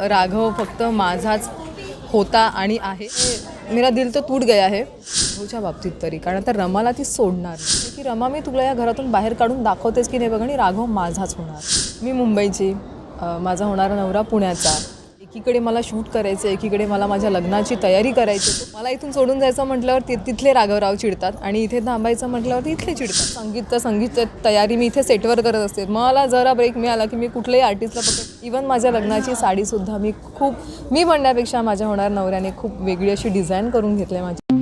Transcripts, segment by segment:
राघव फक्त माझाच होता आणि आहे. मेरा दिल तो तूट गया आहे राघवच्या बाबतीत तरी कारण आता रमाला ती सोडणार की रमा मी तुला या घरातून बाहेर काढून दाखवतेच की नाही बघ आणि राघव माझाच होणार. मी मुंबईची माझा होणारा नवरा पुण्याचा. एकीकडे मला शूट करायचं एकीकडे मला माझ्या लग्नाची तयारी करायची मला इथून सोडून जायचं म्हटल्यावर ति तिथले राघवराव चिडतात आणि इथे थांबायचं म्हटल्यावर इथले चिडतात. संगीत तर संगीत तयारी मी इथे सेटवर करत असते. मला जरा ब्रेक मिळाला की मी कुठल्याही आर्टिस्टला पकड इवन माझ्या लग्नाची साडीसुद्धा मी खूप मी म्हणण्यापेक्षा माझ्या होणार नवऱ्याने खूप वेगळी अशी डिझाईन करून घेतली माझी.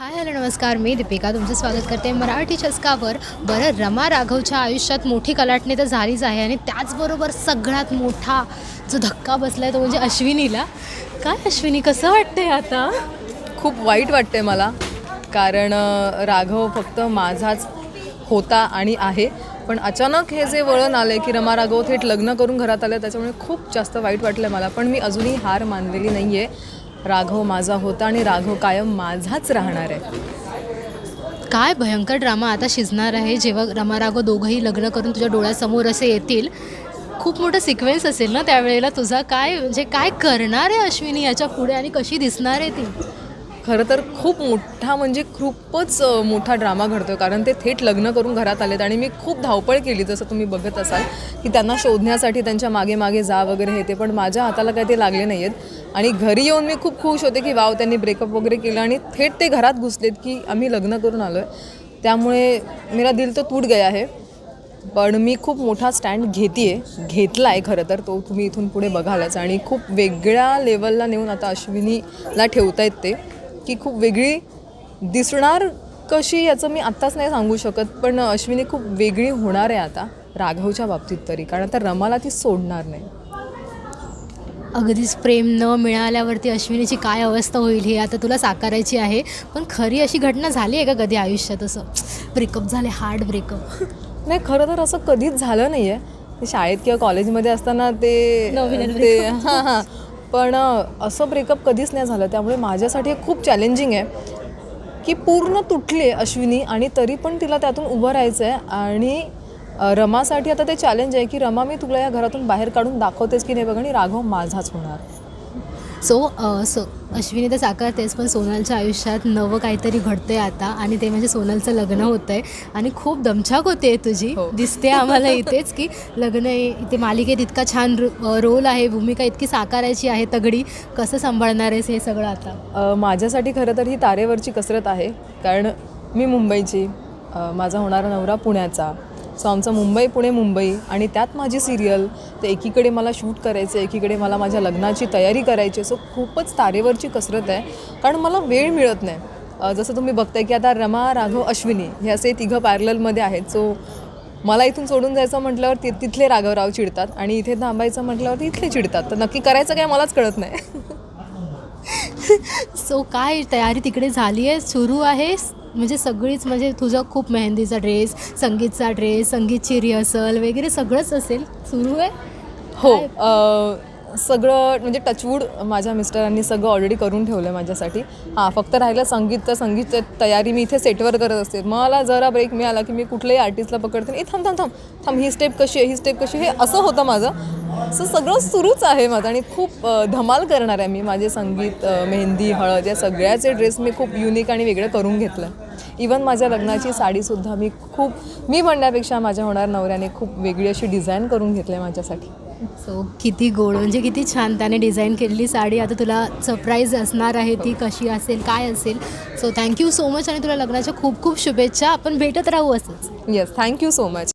हाय हॅलो नमस्कार. मी दीपिका. तुमचं स्वागत करते मराठी चस्कावर. बरं रमा राघवच्या आयुष्यात मोठी कलाटणी तर झालीच आहे आणि त्याचबरोबर सगळ्यात मोठा जो धक्का बसला आहे तो म्हणजे अश्विनीला. काय अश्विनी कसं वाटतंय आता? खूप वाईट वाटते मला कारण राघव फक्त माझाच होता आणि आहे. पण अचानक हे जे वळण आलं की रमा राघव थेट लग्न करून घरात आलं त्याच्यामुळे खूप जास्त वाईट वाटलं मला. पण मी अजूनही हार मानलेली नाही आहे राघव माझा होता आणि राघव कायम माझाच राहणार आहे. काय भयंकर ड्रामा आता शिजणार आहे. जेव्हा रमा राघव दोघंही लग्न करून तुझ्या डोळ्यासमोर असे येतील खूप मोठं सिक्वेन्स असेल ना त्यावेळेला तुझा? काय म्हणजे काय करणार आहे अश्विनी याच्यापुढे आणि कशी दिसणार आहे ती? खरं तर खूप मोठा म्हणजे खूपच मोठा ड्रामा घडतो कारण ते थेट लग्न करून घरात आलेत आणि मी खूप धावपळ केली जसं तुम्ही बघत असाल की त्यांना शोधण्यासाठी त्यांच्या मागे मागे जा वगैरे हे ते. पण माझ्या हाताला काही ते लागले नाही आहेत आणि घरी येऊन मी खूप खुश होते की वाव त्यांनी ब्रेकअप वगैरे केलं आणि थेट ते घरात घुसलेत की आम्ही लग्न करून आलो आहे त्यामुळे मेरा दिल तो तूट गया आहे पण मी खूप मोठा स्टँड घेते आहे घेतला आहे खरं तर. तो तुम्ही इथून पुढे बघालच. आणि खूप वेगळ्या लेवलला नेऊन आता अश्विनीला ठेवता येत ते. की खूप वेगळी दिसणार कशी याचं मी आत्ताच नाही सांगू शकत पण अश्विनी खूप वेगळी होणार आहे आता राघवच्या बाबतीत तरी कारण आता रमाला ती सोडणार नाही. अगदीच प्रेम न मिळाल्यावरती अश्विनीची काय अवस्था होईल हे आता तुला साकारायची आहे पण खरी अशी घटना झाली आहे का कधी आयुष्यात असं? ब्रेकअप झाले हार्ड ब्रेकअप. नाही खरं तर असं कधीच झालं नाही आहे शाळेत किंवा कॉलेजमध्ये असताना ते नवीन ते हां हां. पण असं ब्रेकअप कधीच नाही झालं. त्यामुळे माझ्यासाठी खूप चॅलेंजिंग आहे की पूर्ण तुटले अश्विनी आणि तरी पण तिला त्यातून उभं राहायचं आहे आणि रमासाठी आता ते चॅलेंज आहे की रमा मी तुला या घरातून बाहेर काढून दाखवतेच की नाही बघ आणि राघव माझाच होणार. सो सो अश्विनी तर साकारतेच पण सोनलच्या आयुष्यात नवं काहीतरी घडतंय आता आणि ते म्हणजे सोनलचं लग्न होतं आहे आणि खूप दमछाक होते तुझी. हो. दिसते आम्हाला इथेच की लग्न इथे मालिकेत इतका छान रोल आहे भूमिका इतकी साकारायची आहे तगडी कसं सांभाळणार आहेस हे सगळं आता? माझ्यासाठी खरं तर ही तारेवरची कसरत आहे कारण मी मुंबईची माझा होणारा नवरा पुण्याचा. सो आमचं मुंबई पुणे मुंबई आणि त्यात माझी सिरियल तर एकीकडे मला शूट करायचं आहे एकीकडे मला माझ्या लग्नाची तयारी करायची आहे सो खूपच तारेवरची कसरत आहे. कारण मला वेळ मिळत नाही. जसं तुम्ही बघताय की आता रमा राघव अश्विनी हे असे तिघं पॅरलमध्ये आहेत. सो मला इथून सोडून जायचं म्हटल्यावर ति तिथले राघवराव चिडतात आणि इथे थांबायचं म्हटल्यावर इथले चिडतात. तर नक्की करायचं काय मलाच कळत नाही. सो काय तयारी तिकडे झाली आहे? सुरू आहे? म्हणजे सगळीच म्हणजे तुझा खूप मेहंदीचा ड्रेस संगीतचा ड्रेस संगीतची रिहर्सल वगैरे सगळंच असेल. सुरू आहे? हो सगळं म्हणजे टचवूड माझ्या मिस्टरांनी सगळं ऑलरेडी करून ठेवलं आहे माझ्यासाठी. हां फक्त राहिलं संगीत तर संगीत तयारी मी इथे सेटवर करत असते. मला जरा ब्रेक मिळाला की मी कुठल्याही आर्टिस्टला पकडते ए थांब थांब थांब थांब ही स्टेप कशी आहे ही स्टेप कशी हे असं होतं माझं. असं सगळं सुरूच आहे माझं आणि खूप धमाल करणार आहे मी माझे संगीत मेहंदी हळद या सगळ्याचे ड्रेस मी खूप युनिक आणि वेगळं करून घेतलं. इवन माझ्या लग्नाची साडीसुद्धा मी खूप मी म्हणण्यापेक्षा माझ्या होणार नवऱ्याने खूप वेगळी अशी डिझाईन करून घेतली आहे माझ्यासाठी. सो किती गोड म्हणजे किती छान त्याने डिझाईन केलेली साडी. आता तुला सरप्राईज असणार आहे ती कशी असेल काय असेल. सो थँक्यू सो मच आणि तुला लग्नाच्या खूप खूप शुभेच्छा. आपण भेटत राहू असंच. Yes thank you so much